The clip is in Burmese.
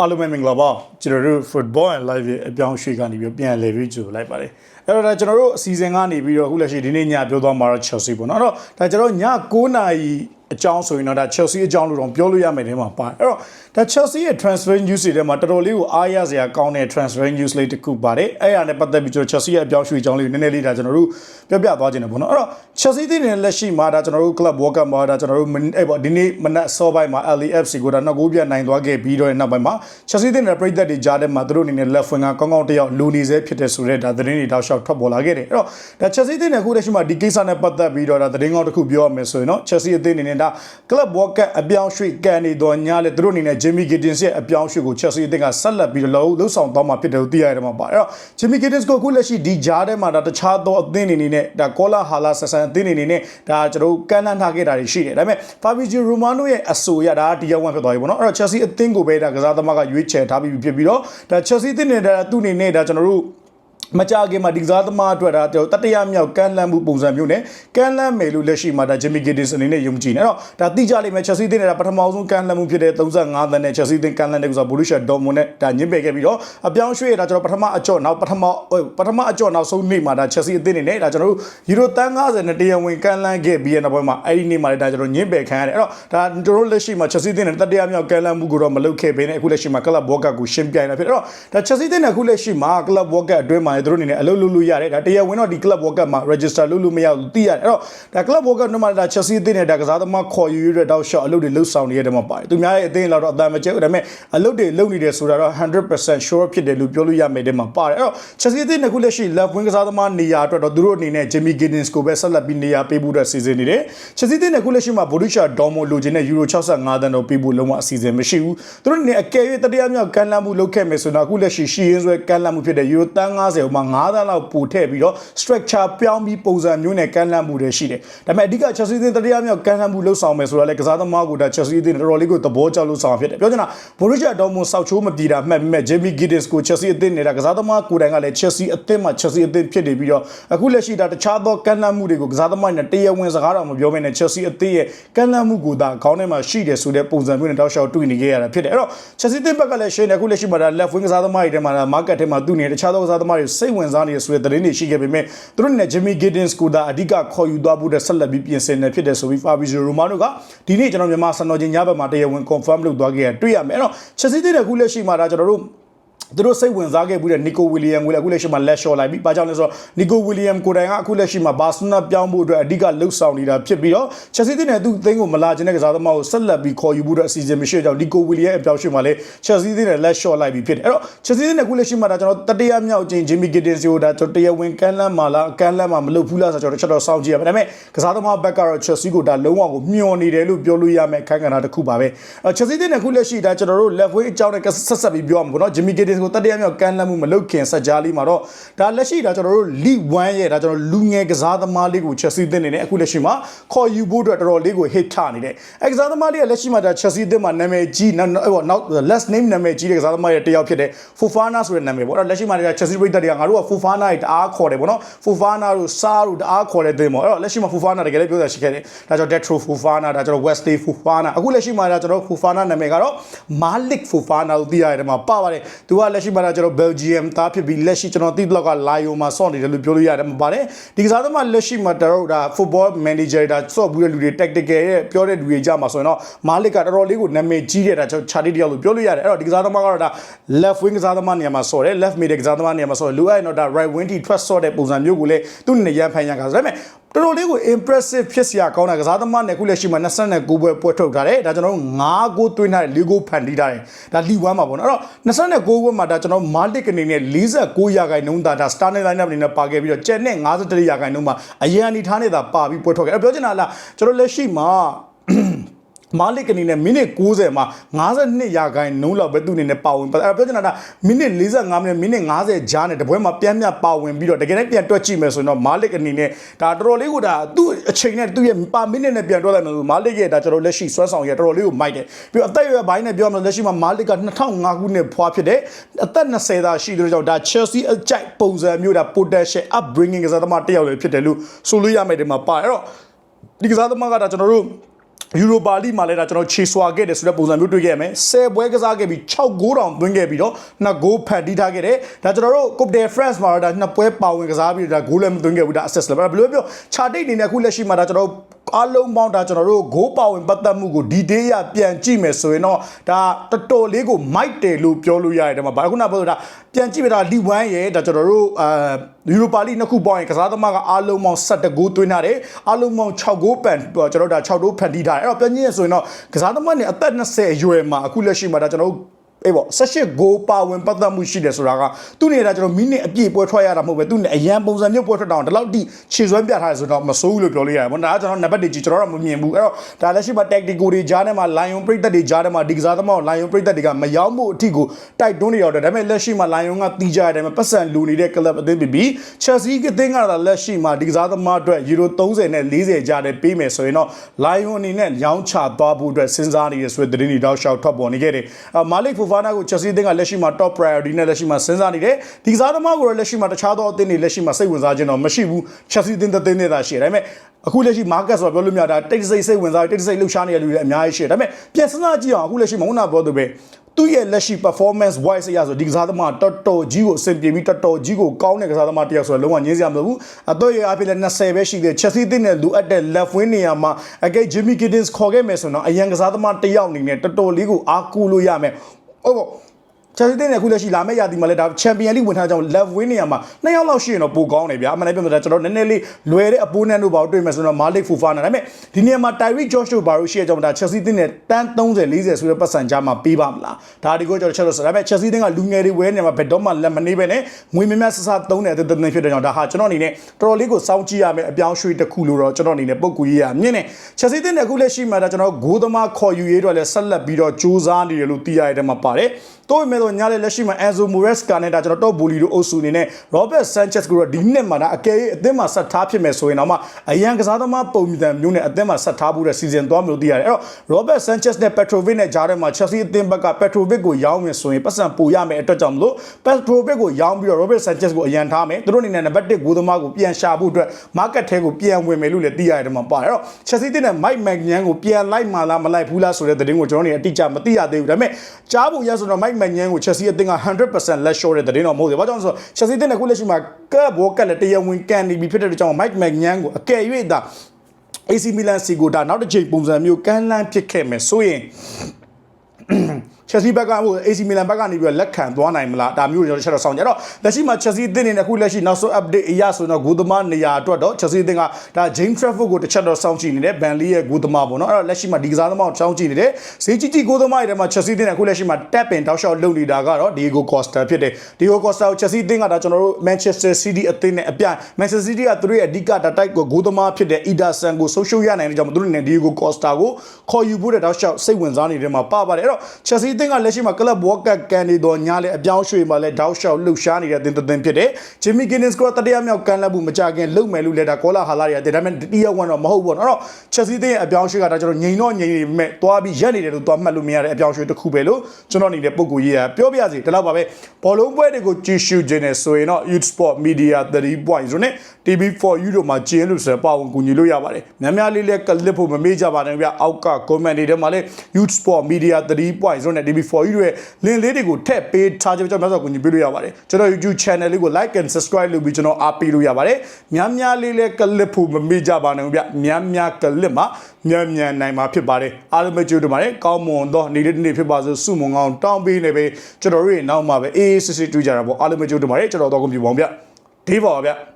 အားလုံးပဲမင်္ဂလာပါကျွန်တော်တို့ football and live ရဲ့အပြောင်းအရွှေ့ကနေပြီးတော့ပြန်လည်ပြီးကြိုလိုက်ပါတယ်အဲ့တော့ဒါကျွန်တော်တို့အစီအစဉ်ကနေပြီးတော့အခုလက်ရှိဒီနေ့ညပြောသွားမှာတော့ Chelsea ပေါ့နော်အဲ့တော့ဒါကျွန်တော်ည9နာရီ အကြောင်းဆိုရင်တော့ဒါ Chelsea အကြောင်းလို့တော့ပြောလို့ရမယ်တဲ့မှာပါတယ်အဲ့တော့ဒါ Chelsea ရဲ့ transfer news တွေထဲမှာတော်တော်လေးကိုအားရစရာကောင်းတဲ့ transfer news လေးတစ်ခုပါတယ်အဲ့ဒါနဲ့ပတ်သက်ပြီးကျွန်တော် Chelsea ရဲ့အပြောင်းအရွှေ့အကြောင်းလေးကိုနည်းနည်းလေးဒါကျွန်တော်တို့ပြောပြသွားခြင်းတယ်ပေါ့နော်အဲ့တော့ Chelsea တည်နေတဲ့လက်ရှိမှာဒါကျွန်တော်တို့ club world cup မှာဒါကျွန်တော်တို့အဲ့ပေါ့ဒီနေ့မနက်စောပိုင်းမှာ LAFC ကိုဒါနှစ်ဂိုးပြတ်နိုင်သွားခဲ့ပြီးတော့နောက်ပိုင်းမှာ Chelsea တည်နေတဲ့ပြည်သက်တွေကြားထဲမှာသူတို့အနေနဲ့ left wing ကကောင်းကောင်းတစ်ယောက်လိုနေစေဖြစ်တဲ့ဆိုတဲ့ဒါသတင်းတွေတောက်လျှောက်ထွက်ပေါ်လာခဲ့တယ်အဲ့တော့ဒါ Chelsea တည်နေအခုလက်ရှိမှာဒီကိစ္စနဲ့ပတ်သက်ပြီးတော့ဒါသတင်းကောင်းတစ်ခုပြောရမယ်ဆိုရင်တော့ Chelsea အသင်းအနေနဲ့ဒါ club world cup အပြောင်းရွှေ့ကန်နေတော့ညလေသူတို့အနေနဲ့ Jimmy Gittins ရဲ့အပြောင်းရွှေ့ကို Chelsea အသင်းကဆက်လက်ပြီးတော့လှုပ်ဆောင်သွားမှာဖြစ်တယ်လို့သိရတယ်မှာပါအဲ့တော့ Jimmy Gittins ကိုအခုလက်ရှိဒီကြားထဲမှာဒါတခြားသောအသင်းအနေနဲ့ဒါ Kola Hala ဆဆန်အသင်းအနေနဲ့ဒါကျွန်တော်တို့ကမ်းလှမ်းထားခဲ့တာတွေရှိတယ်ဒါပေမဲ့ Fabrizio Romano ရဲ့အဆိုရဒါတရားဝင်ဖြစ်သွားပြီပေါ့နော်အဲ့တော့ Chelsea အသင်းကိုပဲဒါကစားသမားကရွေးချယ်ထားပြီးဖြစ်ပြီးတော့ဒါ Chelsea အသင်းနဲ့ဒါသူ့အနေနဲ့ဒါကျွန်တော်တို့ မကြခင်မှာဒီကစားသမားအတွက်ဒါတတိယမြောက်ကမ်းလှမ်းမှုပုံစံမျိုးနဲ့ကမ်းလှမ်းမယ်လို့လက်ရှိမှာဒါ Jimmy Gittins အနေနဲ့ယုံကြည်နေတော့ဒါတိကျလိမ့်မယ် Chelsea တင်နေတာပထမဆုံးကမ်းလှမ်းမှုဖြစ်တဲ့35သန်းနဲ့ Chelsea တင်ကမ်းလှမ်းတဲ့ကစား Borussia Dortmund နဲ့ဒါညှင်းပယ်ခဲ့ပြီးတော့အပြောင်းရွှေ့ရတာကျွန်တော်ပထမအကြော့နောက်ပထမပထမအကြော့နောက်ဆုံးနေ့မှာဒါ Chelsea အသင်းနေနဲ့ဒါကျွန်တော်တို့ယူရိုတန်း90နဲ့တရားဝင်ကမ်းလှမ်းခဲ့ပြီးတဲ့နောက်ပိုင်းမှာအဲ့ဒီနေ့မှာလည်းဒါကျွန်တော်ညှင်းပယ်ခံရတယ်အဲ့တော့ဒါကျွန်တော်တို့လက်ရှိမှာ Chelsea တင်တဲ့တတိယမြောက်ကမ်းလှမ်းမှုကိုတော့မလုပ်ခဲ့ဘဲနဲ့အခုလက်ရှိမှာ Club World Cup ကိုရှင်းပြနေတာဖြစ်အဲ့တော့ဒါ Chelsea တင်တဲ့အခုလက်ရှိမှာ Club World Cup အတွင်းမှာလည်းသူတို့အနေနဲ့အလုပ်လုပ်လို့ရတယ်ဒါတရားဝင်တော့ဒီ club world cup မှာ register လုပ်လို့မရဘူးသိရတယ်အဲ့တော့ဒါ club world cup နောက်မှဒါ Chelsea အသင်းနဲ့ဒါကစားသမားခေါ်ယူရတဲ့ down shot အလုပ်တွေလုပ်ဆောင်နေတဲ့တမပါတယ်သူများရဲ့အသင်းလောက်တော့အတန်မကျဘူးဒါပေမဲ့အလုပ်တွေလုပ်နေတယ်ဆိုတာတော့100% sure ဖြစ်တယ်လို့ပြောလို့ရမယ်တဲ့မှာပါတယ်အဲ့တော့ Chelsea အသင်းကခုလက်ရှိ left wing ကစားသမားနေရာအတွက်တော့သူတို့အနေနဲ့ Jimmy Giddens ကိုပဲဆက်လက်ပြီးနေရာပေးဖို့အတွက်စီစဉ်နေတယ် Chelsea အသင်းကခုလက်ရှိမှာ Borussia Dortmund လိုချင်တဲ့ Euro 65တန်းတော့ပေးဖို့လုံးဝအစီအစဉ်မရှိဘူးသူတို့အနေနဲ့အကယ်၍တတိယမြောက်ကမ်းလှမ်းမှုလုပ်ခဲ့မယ်ဆိုတော့ခုလက်ရှိရှီရင်ဆွဲကမ်းလှမ်းမှုဖြစ်တဲ့ Euro 50ရုံမှာ9သန်းလောက်ပိုထည့်ပြီးတော့ structure ပြောင်းပြီးပုံစံမျိုးနဲ့ကမ်းလှမ်းမှုတွေရှိတယ်ဒါပေမဲ့အဓိက Chelsea သင်းတတိယမြောက်ကမ်းလှမ်းမှုလှုပ်ဆောင်မယ်ဆိုတာလဲကစားသမားကိုဒါ Chelsea သင်းတော်တော်လေးကိုသဘောကျလို့ဆောင်ဖြစ်တယ်ပြောချင်တာ Borussia Dortmund စောက်ချိုးမပြေတာမှတ်ပြီးမဲ့ Jamie Giddens ကို Chelsea အသင်းနဲ့ဒါကစားသမားကိုယ်တိုင်ကလည်း Chelsea အသင်းမှာ Chelsea အသင်းဖြစ်နေပြီးတော့အခုလက်ရှိဒါတခြားသောကမ်းလှမ်းမှုတွေကိုကစားသမားနဲ့တရားဝင်စကားတော်မပြောဘဲနဲ့ Chelsea အသင်းရဲ့ကမ်းလှမ်းမှုကိုဒါခေါင်းထဲမှာရှိတယ်ဆိုတဲ့ပုံစံမျိုးနဲ့တောက်လျှောက်တွေ့နေခဲ့ရတာဖြစ်တယ်အဲ့တော့ Chelsea သင်းဘက်ကလည်းရှင်းတယ်အခုလက်ရှိမှာဒါ left wing ကစားသမားတွေထဲမှာဒါ market ထဲမှာသူ့နေတခြားသောကစားသမားတွေစိတ်ဝင်စားနေတဲ့ဆိုတဲ့သတင်းတွေရှိခဲ့ပေမဲ့သူတို့နဲ့ Jimmy Gittins ကိုဒါအဓိကခေါ်ယူသွားဖို့တဲ့ဆက်လက်ပြီးပြင်ဆင်နေဖြစ်တယ်ဆိုပြီး Fabrizio Romano ကဒီနေ့ကျွန်တော်မြန်မာစံတော်ချိန်ညဘက်မှာတရားဝင် confirm လုပ်သွားခဲ့ရတွေ့ရမယ်အဲ့တော့ Chelsea အသင်းကအခုလက်ရှိမှာဒါကျွန်တော်တို့ သူတို့စိတ်ဝင်စားခဲ့ပြီးတဲ့နီကိုဝီလီယမ်ကိုလည်းအခုလက်ရှိမှာလက်လျှော့လိုက်ပြီးဘာကြောင့်လဲဆိုတော့နီကိုဝီလီယမ်ကိုတိုင်ကအခုလက်ရှိမှာဘာစနာပြောင်းဖို့အတွက်အဓိကလှုပ်ဆောင်နေတာဖြစ်ပြီးတော့ချက်စီးတင်တဲ့သူ့အသင်းကိုမလာခြင်းတဲ့ကစားသမားကိုဆက်လက်ပြီးခေါ်ယူဖို့အတွက်အစီအစဉ်မရှိတော့နီကိုဝီလီယမ်အပြောင်းရွှေ့မှာလည်းချက်စီးတင်တဲ့လက်လျှော့လိုက်ပြီးဖြစ်တယ်အဲ့တော့ချက်စီးတင်တဲ့အခုလက်ရှိမှာဒါကျွန်တော်တတိယမြောက်ချင်းဂျင်မီဂစ်တင်စီကိုဒါကျွန်တော်တရားဝင်ကန်လန်းမှာလားကန်လန်းမှာမလုပ်ဘူးလားဆိုတော့ကျွန်တော်စောင့်ကြည့်ရမယ်ဒါပေမဲ့ကစားသမားဘက်ကတော့ချက်စီးကိုဒါလုံးဝကိုမျှော်နေတယ်လို့ပြောလို့ရမယ်ခိုင်ခံတာတစ်ခုပါပဲအဲ့ချက်စီးတင်တဲ့အခုလက်ရှိဒါကျွန်တော်တို့ level အကြောင်းနဲ့ဆက်ဆက်ပြီးပြောရမှာပေါ့နော်ဂျင်မီဂစ်တင်ကိုတတိယမြောက်ကန်လန်းမှုမလုပ်ခင်စကြလေးမှာတော့ဒါလက်ရှိဒါကျွန်တော်တို့ League 1ရဲ့ဒါကျွန်တော်လူငယ်ကစားသမားလေးကို Chelsea တင်နေတယ်အခုလက်ရှိမှာခေါ်ယူဖို့အတွက်တော်တော်လေးကို hit ထနေတယ်အဲကစားသမားလေးကလက်ရှိမှာဒါ Chelsea တင်မှာနာမည်ကြီးနောက် last name နာမည်ကြီးတဲ့ကစားသမားရဲ့တယောက်ဖြစ်တဲ့ Fofana ဆိုတဲ့နာမည်ပေါ့အဲ့တော့လက်ရှိမှာဒါ Chelsea ပြည်သက်တွေကငါတို့က Fofana ရဲ့တအားခေါ်တယ်ပေါ့နော် Fofana တို့ Sa တို့တအားခေါ်တဲ့တင်ပေါ့အဲ့တော့လက်ရှိမှာ Fofana တကယ်လည်းပြောတာရှိခဲ့တယ်ဒါကြောင့် Detro Fofana ဒါကျွန်တော် Wesley Fofana အခုလက်ရှိမှာဒါကျွန်တော် Fofana နာမည်ကတော့ Malik Fofana လို့သိရတယ်မှာပါပါတယ်သူကလက်ရှိမှာဒါကျွန်တော် Belgium သားဖြစ်ပြီးလက်ရှိကျွန်တော်သိတော့ကလာယိုမှာစောင့်နေတယ်လို့ပြောလို့ရတယ်မှာပါတယ်ဒီကစားသမားလက်ရှိမှာတော့ဒါ football manager ဒါစော့ဘူးတဲ့လူတွေ tactical ရဲ့ပြောတဲ့လူတွေကြမှာဆိုရင်တော့မာလစ်ကတော်တော်လေးကိုနာမည်ကြီးတဲ့ဒါကျွန်တော်ခြာတိတယောက်လို့ပြောလို့ရတယ်အဲ့တော့ဒီကစားသမားကတော့ဒါ left wing ကစားသမားနေရာမှာစော်တယ် left mid ကစားသမားနေရာမှာစော်တယ်လူအဲ့တော့ဒါ right wing ထိ trust စော့တဲ့ပုံစံမျိုးကိုလည်းသူ့နေရန်ဖန်ရန်ကဆိုဒါပေမဲ့ တော်တော်လေးကို impressive ဖြစ်စရာကောင်းတာကစားသမားနဲ့ခုလက်ရှိမှာ29ပွဲပွဲထုတ်ထားတယ်ဒါကျွန်တော်တို့9ဂိုးသွင်းထားတယ်4ဂိုးဖန်တီးထားတယ်ဒါလီဝမ်းမှာပေါ့နော်အဲ့တော့29ပွဲမှာဒါကျွန်တော်မာလစ်ကနေနဲ့49ရာခိုင်နှုန်းသာဒါ star line up အနေနဲ့ပါခဲ့ပြီးတော့ကျန်တဲ့53ရာခိုင်နှုန်းမှာအရန်အနေထားနဲ့သာပါပြီးပွဲထုတ်ခဲ့အဲ့ပြောချင်တာလားကျွန်တော်လက်ရှိမှာ မာလစ်ကနေနဲ့မိနစ်90မှာ52ရာခိုင်နှုန်းလောက်ပဲသူ့အနေနဲ့ပါဝင်အဲ့ပြောချင်တာကမိနစ်45မိနစ်မိနစ်90ကြားနဲ့တပွဲမှာပြန်ပြပါဝင်ပြီးတော့တကယ်နဲ့ပြန်တွက်ကြည့်မယ်ဆိုရင်တော့မာလစ်အနေနဲ့ဒါတော်တော်လေးကိုဒါသူ့အချိန်နဲ့သူ့ရဲ့ပါမိနစ်နဲ့ပြန်တွက်လိုက်မယ်ဆိုမာလစ်ရဲ့ဒါကျွန်တော်လက်ရှိစွမ်းဆောင်ရတော်တော်လေးကိုမိုက်တယ်ပြီးတော့အသက်အရွယ်ပိုင်းနဲ့ပြောမှလက်ရှိမှာမာလစ်က2005ခုနှစ်ဖွားဖြစ်တယ်အသက်20သာရှိတဲ့ကြောင့်ဒါ Chelsea အကြိုက်ပုံစံမျိုးဒါ potential upbringing ကစားသမားတစ်ယောက်လည်းဖြစ်တယ်လို့ဆိုလို့ရမယ်ဒီမှာပါအဲ့တော့ဒီကစားသမားကဒါကျွန်တော်တို့ ယူရိုပါလိမှာလည်းဒါကျွန်တော်ခြေဆွာခဲ့တယ်ဆိုတဲ့ပုံစံမျိုးတွေ့ခဲ့ရမယ်10ပွဲကစားခဲ့ပြီး6ဂိုးတောင်သွင်းခဲ့ပြီးတော့2ဂိုးဖန်တီးထားခဲ့တယ်ဒါကျွန်တော်တို့ Coupe de France မှာတော့ဒါနှစ်ပွဲပါဝင်ကစားပြီးတော့ဒါဂိုးလည်းမသွင်းခဲ့ဘူးဒါ assess လည်းဘယ်လိုပြောခြာတိတ်အနေနဲ့အခုလက်ရှိမှာဒါကျွန်တော်တို့ အားလုံးပေါင်းဒါကျွန်တော်တို့ဂိုးပါဝင်ပတ်သက်မှုကို detail ရပြန်ကြည့်မယ်ဆိုရင်တော့ဒါတော်တော်လေးကို mic တယ်လို့ပြောလို့ရတယ်ဒါမှဘာခုနကပြောတာပြန်ကြည့်ပြတာလီဝမ်ရဲ့ဒါကျွန်တော်တို့အာယူရိုပါလိနှစ်ခုပေါင်းရင်ကစားသမားကအားလုံးပေါင်း17ဂိုးသွင်းထားတယ်အားလုံးပေါင်း6ဂိုးပန်ကျွန်တော်တို့ဒါ6ဂိုးဖန်တီးထားတယ်အဲ့တော့ပြန်ကြည့်ရဆိုရင်တော့ကစားသမားနဲ့အသက်20အရွယ်မှာအခုလက်ရှိမှာဒါကျွန်တော်တို့ အေးပေါ့18ဂိုးပါဝင်ပတ်သက်မှုရှိတယ်ဆိုတာကသူ့နေတာကျွန်တော်မိနစ်အပြည့်ပွဲထွက်ရတာမဟုတ်ပဲသူ့နေအရန်ပုံစံမျိုးပွဲထွက်တာဒီလောက်ထိခြေစွမ်းပြထားတယ်ဆိုတော့မစိုးဘူးလို့ပြောလို့ရတယ်ပေါ့ဒါကကျွန်တော်နံပါတ်တွေကြီးကျွန်တော်တော့မမြင်ဘူးအဲ့တော့ဒါလက်ရှိမှာ tactical တွေကြားထဲမှာ lion ပရိသတ်တွေကြားထဲမှာဒီကစားသမားကို lion ပရိသတ်တွေကမရောက်မှုအထိကိုတိုက်တွန်းနေတော့တယ်ဒါပေမဲ့လက်ရှိမှာ lion ကတီးကြရတယ်မှာပတ်စံလူနေတဲ့ club အသင်းဖြစ်ပြီး Chelsea ကသင်းကတော့လက်ရှိမှာဒီကစားသမားအတွက် euro 30နဲ့40ကြားတယ်ပေးမယ်ဆိုရင်တော့ lion အနေနဲ့ရောင်းချသွားဖို့အတွက်စဉ်းစားနေတဲ့ဆိုတဲ့သတင်းတွေတောက်လျှောက်ထွက်ပေါ်နေခဲ့တယ်မာလိတ်ဖူဖာနာကို Chelsea အသင်းကလက်ရှိမှာ top priority နဲ့လက်ရှိမှာစဉ်းစားနေတယ်ဒီကစားသမားကိုတော့လက်ရှိမှာတခြားသောအသင်းတွေလက်ရှိမှာစိတ်ဝင်စားခြင်းတော့မရှိဘူး Chelsea အသင်းတစ်သင်းနဲ့သာရှိတယ်ဒါပေမဲ့အခုလက်ရှိ market ဆိုတော့ပြောလို့မရတာတိတ်စိတ်စိတ်ဝင်စားတိတ်စိတ်လှုပ်ရှားနေတဲ့လူတွေအများကြီးရှိတယ်ဒါပေမဲ့ပြန်စဉ်းစားကြည့်အောင်အခုလက်ရှိမဟုတ်နာပြောသူပဲသူ့ရဲ့လက်ရှိ performance wise အရဆိုဒီကစားသမားတော်တော်ကြီးကိုအဆင်ပြေပြီးတော်တော်ကြီးကိုကောင်းတဲ့ကစားသမားတစ်ယောက်ဆိုတော့လုံးဝငင်းစရာမလိုဘူးအတော့ရအဖြစ်လည်း20ပဲရှိသေးတယ် Chelsea တင်းနဲ့လူအပ်တဲ့ left wing နေရာမှာအကဲ Jimmy Giddens ခေါ်ခဲ့မယ်ဆိုတော့အရန်ကစားသမားတစ်ယောက်အနေနဲ့တော်တော်လေးကိုအားကိုးလို့ရမယ် ဟု တ်ပေါ့ Chelsea တင်းနဲ့အခုလက်ရှိလာမယ့်ရာသီမှာလည်းဒါ Champion League ဝင်ထားကြောင်း left wing နေရာမှာနှစ်ယောက်လောက်ရှိရင်တော့ပိုကောင်းတယ်ဗျာအမှန်တကယ်ပြောတာကျွန်တော်နည်းနည်းလေးလွယ်တဲ့ opponent တို့ဘာလို့တွေ့မယ်ဆိုတော့ Malik Fofana ဒါပေမဲ့ဒီနေရာမှာ Tyreek George တို့ဘာလို့ရှိရကြောင်းဒါ Chelsea တင်းနဲ့တန်း30 40ဆိုတဲ့ပတ်စံကြားမှာပေးပါမလားဒါဒီကိုကျွန်တော်ချက်လို့ဆိုဒါပေမဲ့ Chelsea တင်းကလူငယ်တွေဝဲနေမှာဘယ်တော့မှလက်မနေပဲနဲ့ငွေများများဆဆသုံးနေတဲ့တဲ့တဲ့ဖြစ်တဲ့ကြောင့်ဒါဟာကျွန်တော်အနေနဲ့တော်တော်လေးကိုစောင့်ကြည့်ရမယ်အပြောင်းရွှေ့တစ်ခုလို့တော့ကျွန်တော်အနေနဲ့ပုံကူရေးရမြင့်နေ Chelsea တင်းနဲ့အခုလက်ရှိမှာဒါကျွန်တော်ဂိုးသမားခေါ်ယူရေးတော့လည်းဆက်လက်ပြီးတော့စူးစမ်းနေတယ်လို့သိရတဲ့မှာပါတယ်တိုးပေမဲ့တော့ညာလေလက်ရှိမှာ Enzo Maresca နဲ့ဒါကျွန်တော်တော့ဘူလီတို့အုပ်စုအနေနဲ့ Robert Sanchez ကိုတော့ဒီနှစ်မှာဒါအကယ်၍အသင်းမှာဆက်ထားဖြစ်မယ်ဆိုရင်တော့မှအရန်ကစားသမားပုံစံမျိုးနဲ့အသင်းမှာဆက်ထားဖို့တဲ့စီစဉ်သွားမျိုးသိရတယ်အဲ့တော့ Robert Sanchez နဲ့ Petrovic နဲ့ဂျားထဲမှာ Chelsea အသင်းဘက်က Petrovic ကိုရောင်းမယ်ဆိုရင်ပတ်စံပိုရမယ်အတွက်ကြောင့်မလို့ Petrovic ကိုရောင်းပြီးတော့ Robert Sanchez ကိုအရန်ထားမယ်သူတို့အနေနဲ့နံပါတ်1ဂိုးသမားကိုပြန်ရှာဖို့အတွက် market ထဲကိုပြန်ဝင်မယ်လို့လည်းသိရတယ်မှာပါတယ်အဲ့တော့ Chelsea အသင်းနဲ့ Mike Maignan ကိုပြန်လိုက်မှလားမလိုက်ဘူးလားဆိုတဲ့သတင်းကိုကျွန်တော်တို့အတိအကျမသိရသေးဘူးဒါပေမဲ့ကြားဖို့ရဆိုတော့ Mike Maignan ကို Chelsea အသင်းက100%လက်လျှော့တဲ့သတင်းတော့မဟုတ်သေးဘူး။ဘာကြောင့်လဲဆိုတော့ Chelsea အသင်းကခုလက်ရှိမှာကပ်ဘောကက်လက်တရားဝင်ကန်နေပြီဖြစ်တဲ့ကြောင့် Mike Maignan ကိုအကယ်၍ဒါ AC Milan စီကိုဒါနောက်တစ်ချိန်ပုံစံမျိုးကမ်းလှမ်းဖြစ်ခဲ့မယ်ဆိုရင် Chelsea ဘက်ကဟို AC Milan ဘက်ကနေပြီးတော့လက်ခံသွားနိုင်မလားဒါမျိုးကျွန်တော်ချက်တော့စောင့်ကြတော့လက်ရှိမှာ Chelsea အသင်းနေနဲ့အခုလက်ရှိနောက်ဆုံး update အရဆိုတော့ဂိုးသမားနေရာအတွက်တော့ Chelsea အသင်းကဒါ James Trafford ကိုတစ်ချက်တော့စောင့်ကြည့်နေတယ် Burnley ရဲ့ဂိုးသမားပေါ့နော်အဲ့တော့လက်ရှိမှာဒီကစားသမားကိုစောင့်ကြည့်နေတယ်ဈေးကြီးကြီးဂိုးသမားတွေထဲမှာ Chelsea အသင်းကအခုလက်ရှိမှာ tap in တောက်လျှောက်လုပ်နေတာကတော့ Diego Costa ဖြစ်တယ် Diego Costa ကို Chelsea အသင်းကဒါကျွန်တော်တို့ Manchester City အသင်းနဲ့အပြိုင် Manchester City ကသူတို့ရဲ့အဓိကဒါတိုက်ကိုဂိုးသမားဖြစ်တဲ့ Ederson ကိုဆုံးရှုံးရနိုင်တဲ့ကြောင့်သူတို့အနေနဲ့ Diego Costa ကိုခေါ်ယူဖို့တဲ့တောက်လျှောက်စိတ်ဝင်စားနေတဲ့မှာပါပါတယ်အဲ့တော့ Chelsea အသင်းကလက်ရှိမှာ Club World Cup ကန်နေတော့ညလည်းအပြောင်းရွှေ့မှာလည်းဒေါက်ရှောက်လှုပ်ရှားနေတဲ့အသင်းတစ်သင်းဖြစ်တယ်။ Jimmy Giddens ကတတိယမြောက်ကန်လက်မှုမကြခင်လုံမယ်လို့လည်းဒါကောလာဟာလာတွေအတင်းဒါပေမဲ့တတိယဝန်တော့မဟုတ်ဘူးပေါ့နော်။အဲ့တော့ Chelsea အသင်းရဲ့အပြောင်းရွှေ့ကဒါကျွန်တော်ငြိမ်တော့ငြိမ်နေမဲ့သွားပြီးရက်နေတယ်လို့သွားမှတ်လို့မရတဲ့အပြောင်းရွှေ့တစ်ခုပဲလို့ကျွန်တော်အနေနဲ့ပုံကူရေးရပြောပြစီဒီလောက်ပါပဲ။ဘောလုံးပွဲတွေကိုကြည့်ရှုခြင်းနဲ့ဆိုရင်တော့ Youth Sport Media 30.0နဲ့ TV4 Euro မှာကျင်းလို့ဆိုပါဝင်ကူညီလို့ရပါတယ်။များများလေးလေးကလစ်ဖို့မမေ့ကြပါနဲ့ဗျ။အောက်က comment တွေထဲမှာလည်း Youth Sport Media 30.0နဲ့ TV4U တို့ရဲ့ link လေးတွေကိုထည့်ပေးထားကြကြောင့်များစွာကူညီပေးလို့ရပါတယ်ကျွန်တော် YouTube channel လေးကို like and subscribe လုပ်ပြီးကျွန်တော်အားပေးလို့ရပါတယ်များများလေးလဲကလစ်ဖို့မမေ့ကြပါနဲ့ဗျများများကလစ်မှာမြန်မြန်နိုင်မှာဖြစ်ပါတယ်အားလုံးပဲကြိုးတင်ပါတယ်ကောင်းမွန်သောနေ့လေးတစ်နေ့ဖြစ်ပါစို့စုမုံကောင်းတောင်းပေးနေပဲကျွန်တော်တို့ရဲ့နောက်မှာပဲအေးအေးဆေးဆေးတွေ့ကြတာပေါ့အားလုံးပဲကြိုးတင်ပါတယ်ကျွန်တော်တော့ကွန်ပျူတာပေါင်းဗျဒေးပါဗျ